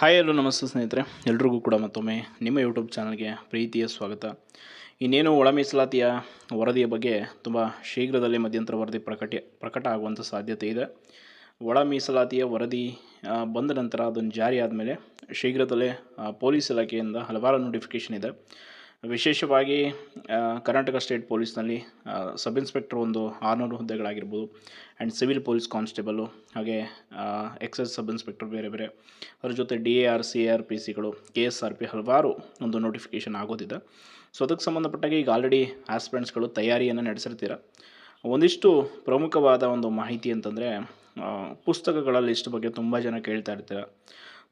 Hi ಎಲ್ಲೋ ನಮಸ್ತೆ ಸ್ನೇಹಿತರೆ. ಎಲ್ರಿಗೂ ಕೂಡ ಮತ್ತೊಮ್ಮೆ ನಿಮ್ಮ ಯೂಟ್ಯೂಬ್ ಚಾನಲ್ಗೆ ಪ್ರೀತಿಯ ಸ್ವಾಗತ. ಇನ್ನೇನು ಒಳ ಮೀಸಲಾತಿಯ ವರದಿಯ ಬಗ್ಗೆ ತುಂಬ ಶೀಘ್ರದಲ್ಲೇ ಮಧ್ಯಂತರ ವರದಿ ಪ್ರಕಟ ಪ್ರಕಟ ಆಗುವಂಥ ಸಾಧ್ಯತೆ ಇದೆ. ಒಳ ಮೀಸಲಾತಿಯ ವರದಿ ಬಂದ ನಂತರ ಅದನ್ನು ಜಾರಿ ಆದಮೇಲೆ ಶೀಘ್ರದಲ್ಲೇ ಪೊಲೀಸ್ ಇಲಾಖೆಯಿಂದ ಹಲವಾರು ನೋಟಿಫಿಕೇಷನ್ ಇದೆ. ವಿಶೇಷವಾಗಿ ಕರ್ನಾಟಕ ಸ್ಟೇಟ್ ಪೊಲೀಸ್ನಲ್ಲಿ ಸಬ್ ಇನ್ಸ್ಪೆಕ್ಟರ್ ಒಂದು ಆರುನೂರು ಹುದ್ದೆಗಳಾಗಿರ್ಬೋದು ಆ್ಯಂಡ್ ಸಿವಿಲ್ ಪೊಲೀಸ್ ಕಾನ್ಸ್ಟೇಬಲು ಹಾಗೆ ಎಕ್ಸೈಸ್ ಸಬ್ ಇನ್ಸ್ಪೆಕ್ಟರ್ ಬೇರೆ ಬೇರೆ. ಅದ್ರ ಜೊತೆ D A R, C A, R ಸಿಗಳು K S R P ಹಲವಾರು ಒಂದು ನೋಟಿಫಿಕೇಷನ್ ಆಗೋದಿದೆ. ಸೊ ಅದಕ್ಕೆ ಸಂಬಂಧಪಟ್ಟಾಗ ಈಗ ಆಲ್ರೆಡಿ ಆಸ್ಪಿರೆಂಟ್ಸ್ಗಳು ತಯಾರಿಯನ್ನು ನಡೆಸಿರ್ತೀರ. ಒಂದಿಷ್ಟು ಪ್ರಮುಖವಾದ ಒಂದು ಮಾಹಿತಿ ಅಂತಂದರೆ ಪುಸ್ತಕಗಳ ಲಿಸ್ಟ್ ಬಗ್ಗೆ ತುಂಬ ಜನ ಕೇಳ್ತಾ ಇರ್ತೀರ.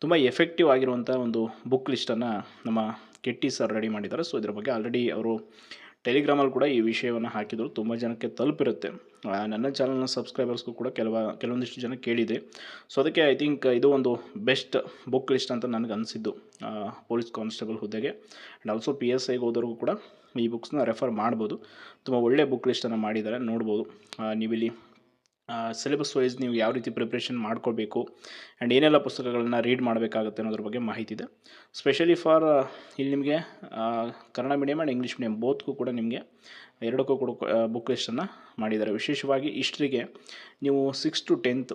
ತುಂಬ ಎಫೆಕ್ಟಿವ್ ಆಗಿರುವಂಥ ಒಂದು ಬುಕ್ ಲಿಸ್ಟನ್ನು ನಮ್ಮ ಕೆಟ್ಟಿ ಸರ್ ರೆಡಿ ಮಾಡಿದ್ದಾರೆ. ಸೊ ಇದರ ಬಗ್ಗೆ ಆಲ್ರೆಡಿ ಅವರು ಟೆಲಿಗ್ರಾಮಲ್ಲಿ ಕೂಡ ಈ ವಿಷಯವನ್ನು ಹಾಕಿದರು. ತುಂಬ ಜನಕ್ಕೆ ತಲುಪಿರುತ್ತೆ. ನನ್ನ ಚಾನಲ್ನ ಸಬ್ಸ್ಕ್ರೈಬರ್ಸ್ಗೂ ಕೂಡ ಕೆಲವ, ಕೆಲವೊಂದಿಷ್ಟು ಜನ ಕೇಳಿದೆ. ಸೊ ಅದಕ್ಕೆ ಐ ಥಿಂಕ್ ಇದು ಒಂದು ಬೆಸ್ಟ್ ಬುಕ್ ಲಿಸ್ಟ್ ಅಂತ ನನಗೆ ಅನಿಸಿದ್ದು. ಪೊಲೀಸ್ ಕಾನ್ಸ್ಟೇಬಲ್ ಹುದ್ದೆಗೆ. ಆ್ಯಂಡ್ ಆಲ್ಸೋ ಪಿ ಎಸ್ ಐಗೆ ಹೋದವ್ರಿಗೂ ಕೂಡ ಈ ಬುಕ್ಸ್ನ ರೆಫರ್ ಮಾಡ್ಬೋದು. ತುಂಬ ಒಳ್ಳೆಯ ಬುಕ್ ಲಿಸ್ಟನ್ನು ಮಾಡಿದ್ದಾರೆ. ನೋಡ್ಬೋದು. ನೀವಿಲ್ಲಿ ಸಿಲೆಬಸ್ ವೈಸ್ ನೀವು ಯಾವ ರೀತಿ ಪ್ರಿಪ್ರೇಷನ್ ಮಾಡ್ಕೋಬೇಕು ಆ್ಯಂಡ್ ಏನೆಲ್ಲ ಪುಸ್ತಕಗಳನ್ನು ರೀಡ್ ಮಾಡಬೇಕಾಗುತ್ತೆ ಅನ್ನೋದ್ರ ಬಗ್ಗೆ ಮಾಹಿತಿ ಇದೆ. ಸ್ಪೆಷಲಿ ಫಾರ್ ಇಲ್ಲಿ ನಿಮಗೆ Kannada medium and English medium ಬೋತ್ಗೂ ಕೂಡ ನಿಮಗೆ ಎರಡಕ್ಕೂ ಕೂಡ ಬುಕ್ ಲಿಸ್ಟನ್ನು ಮಾಡಿದ್ದಾರೆ. ವಿಶೇಷವಾಗಿ ಹಿಸ್ಟ್ರಿಗೆ ನೀವು ಸಿಕ್ಸ್ ಟು ಟೆಂತ್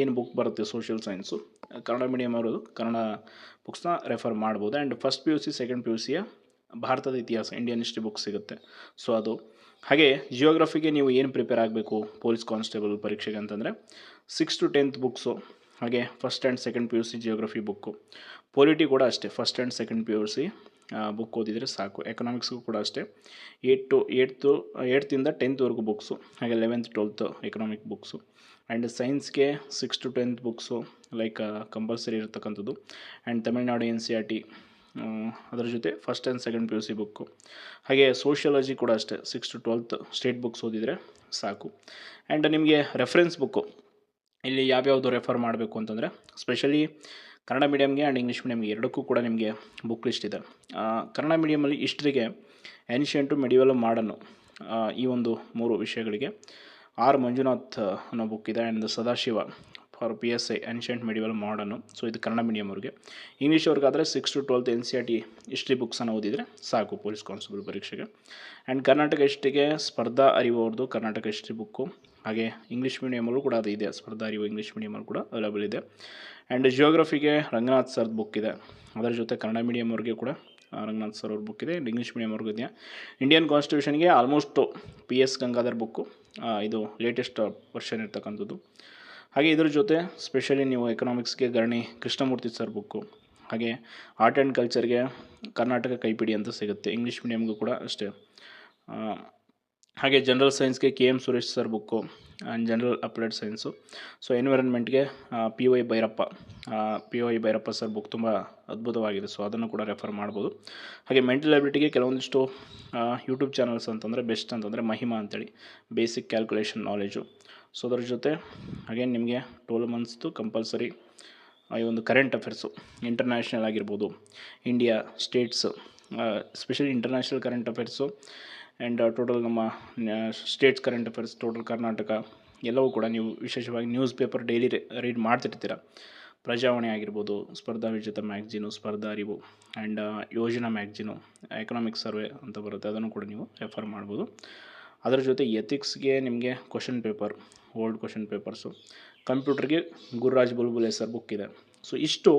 ಏನು ಬುಕ್ ಬರುತ್ತೆ ಸೋಷಿಯಲ್ ಸೈನ್ಸು ಕನ್ನಡ ಮೀಡಿಯಮ್ ಅವರು ಕನ್ನಡ ಬುಕ್ಸ್ನ ರೆಫರ್ ಮಾಡ್ಬೋದು. And first P U C second P U ಸಿಯ ಭಾರತದ ಇತಿಹಾಸ ಇಂಡಿಯನ್ ಹಿಸ್ಟ್ರಿ ಬುಕ್ ಸಿಗುತ್ತೆ. ಸೊ ಅದು, ಹಾಗೆ ಜಿಯೋಗ್ರಫಿಗೆ ನೀವು ಏನು ಪ್ರಿಪೇರ್ ಆಗಬೇಕು ಪೊಲೀಸ್ ಕಾನ್ಸ್ಟೇಬಲ್ ಪರೀಕ್ಷೆಗೆ ಅಂತಂದರೆ ಸಿಕ್ಸ್ ಟು ಟೆಂತ್ ಬುಕ್ಸು ಹಾಗೆ first and second P U C geography book polity ಕೂಡ ಅಷ್ಟೇ first and second P U C book ಓದಿದರೆ ಸಾಕು. ಎಕನಾಮಿಕ್ಸ್ಗೂ ಕೂಡ ಅಷ್ಟೇ. ಏಟ್ ಟು ಏಟ್ತು ಏಟ್ತಿಂದ ಟೆಂತ್ವರೆಗೂ ಬುಕ್ಸು ಹಾಗೆ eleventh twelfth economic books and ಸೈನ್ಸ್ಗೆ six to tenth books like compulsory ಇರತಕ್ಕಂಥದ್ದು. And Tamil Nadu N C R T ಅದರ ಜೊತೆ first and second P U C book ಹಾಗೆ ಸೋಷಿಯಾಲಜಿ ಕೂಡ ಅಷ್ಟೇ six to twelfth state books ಓದಿದರೆ ಸಾಕು. And ನಿಮಗೆ reference book ಇಲ್ಲಿ ಯಾವ್ಯಾವುದು ರೆಫರ್ ಮಾಡಬೇಕು ಅಂತಂದರೆ ಸ್ಪೆಷಲಿ ಕನ್ನಡ ಮೀಡಿಯಮ್ಗೆ ಆ್ಯಂಡ್ ಇಂಗ್ಲೀಷ್ ಮೀಡಿಯಮ್ಗೆ ಎರಡಕ್ಕೂ ಕೂಡ ನಿಮಗೆ ಬುಕ್ ಲಿಸ್ಟ್ ಇದೆ. ಕನ್ನಡ ಮೀಡಿಯಮಲ್ಲಿ ಹಿಸ್ಟ್ರಿಗೆ ಏನ್ಷಿಯಂಟು ಮೆಡಿವಲ್ ಮಾಡನ್ನು ಈ ಒಂದು ಮೂರು ವಿಷಯಗಳಿಗೆ ಆರ್ ಮಂಜುನಾಥ್ ಅನ್ನೋ ಬುಕ್ ಇದೆ and Sadashiva for P S I ancient medieval ಮಾಡನ್ನು so ಇದು ಕನ್ನಡ ಮೀಡಿಯಮ್ ಅವ್ರಿಗೆ. English ಅವ್ರಿಗಾದರೆ six to twelfth N C R T history ಬುಕ್ಸನ್ನು ಓದಿದರೆ ಸಾಕು ಪೊಲೀಸ್ ಕಾನ್ಸ್ಟೇಬಲ್ ಪರೀಕ್ಷೆಗೆ. ಆ್ಯಂಡ್ ಕರ್ನಾಟಕ ಹಿಸ್ಟ್ರಿಗೆ ಸ್ಪರ್ಧಾ ಅರಿವು ಅವ್ರದ್ದು ಕರ್ನಾಟಕ ಹಿಸ್ಟ್ರಿ ಬುಕ್ಕು ಹಾಗೆ ಇಂಗ್ಲೀಷ್ ಮೀಡಿಯಮಲ್ಲೂ ಕೂಡ ಅದು ಇದೆ. ಸ್ಪರ್ಧಾ ಅರಿವು ಇಂಗ್ಲೀಷ್ ಮೀಡಿಯಮಲ್ಲಿ ಕೂಡ ಅವೈಲೇಬಲ್ ಇದೆ. ಆ್ಯಂಡ್ ಜಿಯೋಗ್ರಫಿಗೆ ರಂಗನಾಥ್ ಸರ್ದು ಬುಕ್ ಇದೆ. ಅದರ ಜೊತೆ ಕನ್ನಡ ಮೀಡಿಯಮ್ ಅವ್ರಿಗೆ ಕೂಡ ರಂಗನಾಥ್ ಸರ್ ಅವ್ರ ಬುಕ್ ಇದೆ. ಆ್ಯಂಡ್ ಇಂಗ್ಲೀಷ್ ಮೀಡಿಯಮ್ ಅವ್ರಿಗೂ ಇದೆ. Indian ಕಾನ್ಸ್ಟಿಟ್ಯೂಷನ್ಗೆ almost P S Gangadhar book ಇದು ಲೇಟೆಸ್ಟ್ ವರ್ಷನ್ ಇರ್ತಕ್ಕಂಥದ್ದು. ಹಾಗೆ ಇದ್ರ ಜೊತೆ ಸ್ಪೆಷಲಿ ನೀವು ಎಕನಾಮಿಕ್ಸ್ಗೆ ಗರಣಿ ಕೃಷ್ಣಮೂರ್ತಿ ಸರ್ ಬುಕ್ಕು ಹಾಗೆ ಆರ್ಟ್ ಆ್ಯಂಡ್ ಕಲ್ಚರ್ಗೆ ಕರ್ನಾಟಕ ಕೈಪಿಡಿ ಅಂತ ಸಿಗುತ್ತೆ. ಇಂಗ್ಲೀಷ್ ಮೀಡಿಯಮ್ಗೂ ಕೂಡ ಅಷ್ಟೇ. ಹಾಗೆ general ಸೈನ್ಸ್ಗೆ K M Suresh sir book and general applied science so ಎನ್ವಿರಾನ್ಮೆಂಟ್ಗೆ P Y Bhyrappa P Y Bhyrappa sir book ತುಂಬ ಅದ್ಭುತವಾಗಿದೆ. ಸೊ ಅದನ್ನು ಕೂಡ ರೆಫರ್ ಮಾಡ್ಬೋದು. ಹಾಗೆ ಮೆಂಟಲ್ ಅಬಿಲಿಟಿಗೆ ಕೆಲವೊಂದಿಷ್ಟು ಯೂಟ್ಯೂಬ್ ಚಾನಲ್ಸ್ ಅಂತಂದರೆ ಬೆಸ್ಟ್ ಅಂತಂದರೆ ಮಹಿಮಾ ಅಂತೇಳಿ ಬೇಸಿಕ್ ಕ್ಯಾಲ್ಕುಲೇಷನ್ ನಾಲೆಜು ಸೊ ಅದರ ಜೊತೆ ಅಗೇನ್ ನಿಮಗೆ ಟ್ವೆಲ್ ಮಂತ್ಸ್ದು ಕಂಪಲ್ಸರಿ ಈ ಒಂದು ಕರೆಂಟ್ ಅಫೇರ್ಸು ಇಂಟರ್ನ್ಯಾಷನಲ್ ಆಗಿರ್ಬೋದು India states specially international current affairs and total ನಮ್ಮ states current affairs total Karnataka ಎಲ್ಲವೂ ಕೂಡ ನೀವು ವಿಶೇಷವಾಗಿ ನ್ಯೂಸ್ ಪೇಪರ್ ಡೈಲಿ ರೀಡ್ ಮಾಡ್ತಿರ್ತೀರ. ಪ್ರಜಾವಾಣಿ ಆಗಿರ್ಬೋದು, ಸ್ಪರ್ಧಾ ವಿಜೇತ ಮ್ಯಾಗ್ಝಿನು ಸ್ಪರ್ಧಾ Arivu and Yojana ಮ್ಯಾಗ್ಝಿನು economic survey ಅಂತ ಬರುತ್ತೆ. ಅದನ್ನು ಕೂಡ ನೀವು ರೆಫರ್ ಮಾಡ್ಬೋದು. ಅದರ ಜೊತೆ ಎಥಿಕ್ಸ್ಗೆ ನಿಮಗೆ question paper old question papers ಕಂಪ್ಯೂಟರ್ಗೆ ಗುರುರಾಜ್ ಬುಲ್ಬುಲ್ ಹೆಸರು ಬುಕ್ ಇದೆ. ಸೊ ಇಷ್ಟು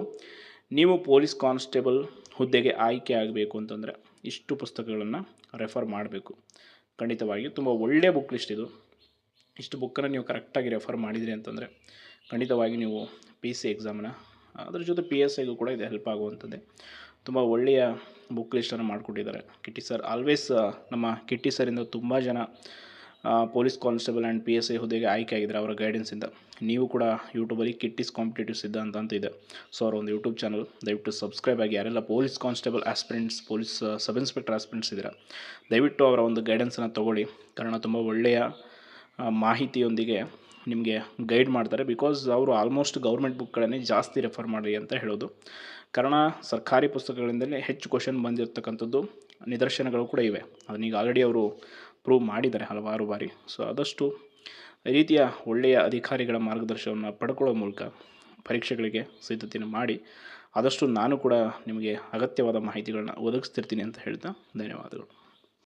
ನೀವು ಪೊಲೀಸ್ ಕಾನ್ಸ್ಟೇಬಲ್ ಹುದ್ದೆಗೆ ಆಯ್ಕೆ ಆಗಬೇಕು ಅಂತಂದರೆ ಇಷ್ಟು ಪುಸ್ತಕಗಳನ್ನು ರೆಫರ್ ಮಾಡಬೇಕು. ಖಂಡಿತವಾಗಿ ತುಂಬ ಒಳ್ಳೆಯ ಬುಕ್ ಲಿಸ್ಟ್ ಇದು. ಇಷ್ಟು ಬುಕ್ಕನ್ನು ನೀವು ಕರೆಕ್ಟಾಗಿ ರೆಫರ್ ಮಾಡಿದಿರಿ ಅಂತಂದರೆ ಖಂಡಿತವಾಗಿ ನೀವು ಪಿ ಸಿ ಎಕ್ಸಾಮನ್ನ ಅದ್ರ ಜೊತೆ ಪಿ ಎಸ್ ಐಗೂ ಕೂಡ ಇದು ಹೆಲ್ಪ್ ಆಗುವಂಥದ್ದೇ ತುಂಬ ಒಳ್ಳೆಯ ಬುಕ್ ಲಿಸ್ಟನ್ನು ಮಾಡಿಕೊಟ್ಟಿದ್ದಾರೆ. ಕಿಟ್ಟಿ ಸರ್ ಆಲ್ವೇಸ್ ನಮ್ಮ ಕಿಟ್ಟಿ ಸರಿಂದ ತುಂಬ ಜನ police constable and P S I ಹುದ್ದೆಗೆ ಆಯ್ಕೆ ಆಗಿದ್ದಾರೆ ಅವರ ಗೈಡೆನ್ಸಿಂದ ನೀವು ಕೂಡ ಯೂಟ್ಯೂಬಲ್ಲಿ ಕಿಟ್ಟಿಸ್ ಕಾಂಪಿಟೇಟಿವ್ ಸಿದ್ಧಾಂತ ಅಂತ ಇದೆ. ಸೊ ಅವರ ಒಂದು ಯೂಟ್ಯೂಬ್ ಚಾನಲ್ ದಯವಿಟ್ಟು ಸಬ್ಸ್ಕ್ರೈಬ್ ಆಗಿ, ಯಾರೆಲ್ಲ police constable aspirants police sub inspector aspirants ಇದ್ದೀರಾ, ದಯವಿಟ್ಟು ಅವರ ಒಂದು ಗೈಡೆನ್ಸನ್ನು ತೊಗೊಳ್ಳಿ. ಕಾರಣ ತುಂಬ ಒಳ್ಳೆಯ ಮಾಹಿತಿಯೊಂದಿಗೆ ನಿಮಗೆ ಗೈಡ್ ಮಾಡ್ತಾರೆ. ಬಿಕಾಸ್ ಅವರು ಆಲ್ಮೋಸ್ಟ್ ಗೌರ್ಮೆಂಟ್ ಬುಕ್ಗಳನ್ನೇ ಜಾಸ್ತಿ ರೆಫರ್ ಮಾಡಿ ಅಂತ ಹೇಳೋದು. ಕಾರಣ, ಸರ್ಕಾರಿ ಪುಸ್ತಕಗಳಿಂದಲೇ ಹೆಚ್ಚು ಕ್ವಶನ್ ಬಂದಿರತಕ್ಕಂಥದ್ದು ನಿದರ್ಶನಗಳು ಕೂಡ ಇವೆ. ಅದನ್ನೀಗ ಆಲ್ರೆಡಿ ಅವರು ಪ್ರೂವ್ ಮಾಡಿದ್ದಾರೆ ಹಲವಾರು ಬಾರಿ. ಸೊ ಆದಷ್ಟು ರೀತಿಯ ಒಳ್ಳೆಯ ಅಧಿಕಾರಿಗಳ ಮಾರ್ಗದರ್ಶನವನ್ನು ಪಡ್ಕೊಳ್ಳೋ ಮೂಲಕ ಪರೀಕ್ಷೆಗಳಿಗೆ ಸಿದ್ಧತೆಯನ್ನು ಮಾಡಿ ಆದಷ್ಟು ನಾನು ಕೂಡ ನಿಮಗೆ ಅಗತ್ಯವಾದ ಮಾಹಿತಿಗಳನ್ನ ಒದಗಿಸ್ತಿರ್ತೀನಿ ಅಂತ ಹೇಳ್ತಾ ಧನ್ಯವಾದಗಳು.